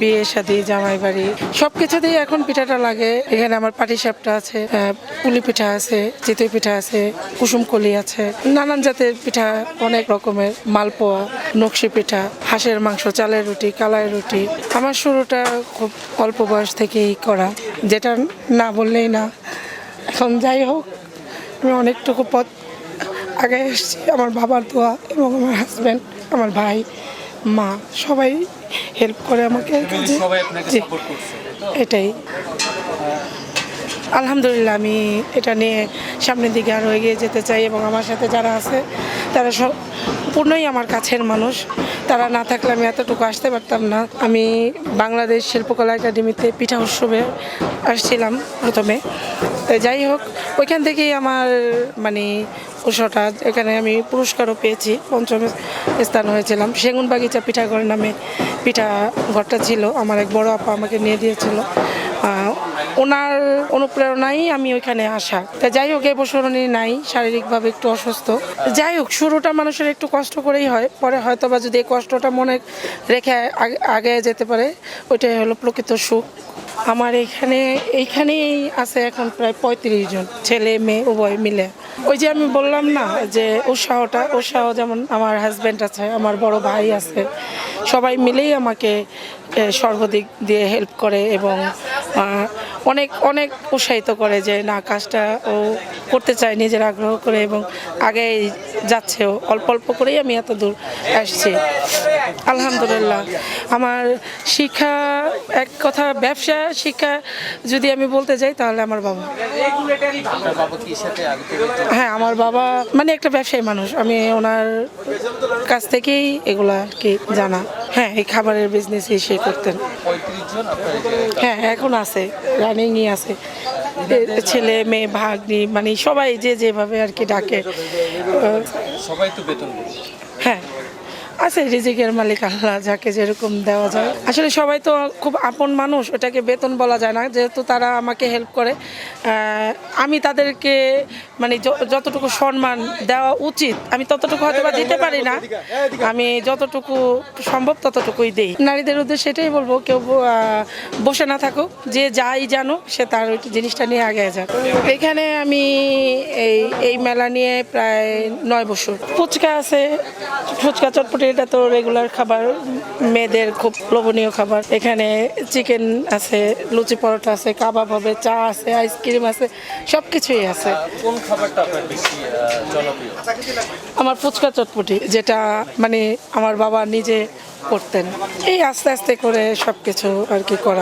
বিয়ে শাদি জামাই বাড়ি সব কিছুতেই এখন পিঠাটা লাগে। এখানে আমার পাটিসাপটা আছে আহ, পুলি পিঠা আছে চিতই পিঠা আছে কুসুমকলি আছে নানান জাতের পিঠা অনেক রকমের মালপোয়া নকশি পিঠা হাঁসের মাংস চালের রুটি কালাই রুটি। আমার শুরুটা খুব অল্প বয়স থেকেই করা যেটা না বললেই না। এখন যাই হোক আমি অনেকটুকু পথ আগে এসেছি আমার বাবার দোয়া এবং আমার হাজব্যান্ড আমার ভাই। মা সবাই হেল্প করে আমাকে এই কাজে। জি, এটাই আলহামদুলিল্লাহ আমি এটা নিয়ে সামনের দিকে আরও এগিয়ে যেতে চাই এবং আমার সাথে যারা আছে তারা সব পূর্ণই আমার কাছের মানুষ। তারা না থাকলে আমি এতটুকু আসতে পারতাম না। আমি বাংলাদেশ শিল্পকলা একাডেমিতে পিঠা উৎসবে আসছিলাম প্রথমে। তো যাই হোক, ওইখান থেকেই আমার মানে উৎসটা, এখানে আমি পুরস্কারও পেয়েছি। পঞ্চম স্থান হয়েছিলাম। সেগুন বাগিচা পিঠাঘর নামে পিঠা ঘরটা ছিল। আমার এক বড় আপা আমাকে নিয়ে দিয়েছিল। ওনার অনুপ্রেরণাই আমি ওইখানে আসা। তা যাই হোক এই বছর উনি নাই, শারীরিকভাবে একটু অসুস্থ। যাই হোক, শুরুটা মানুষের একটু কষ্ট করেই হয়। পরে হয়তো বা যদি এই কষ্টটা মনে রেখে আগে- যেতে পারে, ওইটাই হলো প্রকৃত সুখ। আমার এইখানে এইখানেই আছে এখন প্রায় পঁয়ত্রিশ জন, ছেলে, মেয়ে, উভয় মিলে। ওই যে আমি বললাম না, যে উৎসাহটা, উৎসাহ যেমন আমার হাজব্যান্ড আছে, আমার বড় ভাই আছে, সবাই মিলেই আমাকে সর্বদিক দিয়ে হেল্প করে এবং অনেক অনেক উৎসাহিত করে যে না, কাজটা ও করতে চায় নিজের আগ্রহ করে এবং আগে যাচ্ছে ও। অল্প অল্প করেই আমি এত দূর আসছি। আলহামদুলিল্লাহ। আমার শিক্ষা, এক কথা, ব্যবসা, শিক্ষা যদি আমি বলতে যাই তাহলে আমার বাবা? হ্যাঁ আমার বাবা মানে একটা ব্যবসায়ী মানুষ। আমি ওনার কাছ থেকেই এগুলা কি জানা। হ্যাঁ এই খাবারের বিজনেসই সে করতেন। হ্যাঁ এখন আছে। রানিংই আছে। ছেলে মেয়ে ভাগ্নি মানে সবাই যে যেভাবে আর কি ডাকে। সবাই তো বেতন হ্যাঁ। আছে রিজিকের মালিক আল্লাহ যাকে যেরকম দেওয়া যায়। আসলে সবাই তো খুব আপন মানুষ ওটাকে বেতন বলা যায় না। যেহেতু তারা আমাকে হেল্প করে আমি তাদেরকে মানে যতটুকু সম্মান দেওয়া উচিত আমি ততটুকু হয়তো বা দিতে পারি না। আমি যতটুকু সম্ভব ততটুকুই দিই। নারীদের উদ্দেশ্যে সেটাই বলব কেউ বসে না থাকুক যে যাই জানো সে তার ওই জিনিসটা নিয়ে আগে যাক। এখানে আমি এই এই মেলা নিয়ে প্রায় নয় বছর। ফুচকা আছে ফুচকা চটপটি এটা তো রেগুলার খাবার মেয়েদের খুব লোভনীয় খাবার। এখানে চিকেন আছে লুচি পরোটা আছে কাবাব হবে চা আছে আইসক্রিম আছে সব কিছুই আছে কোন খাবারটা আপনার বেশি জনপ্রিয়? আমার ফুচকা চটপটি যেটা মানে আমার বাবা নিজে করতেন। এই আস্তে আস্তে করে সব কিছু আর কি করা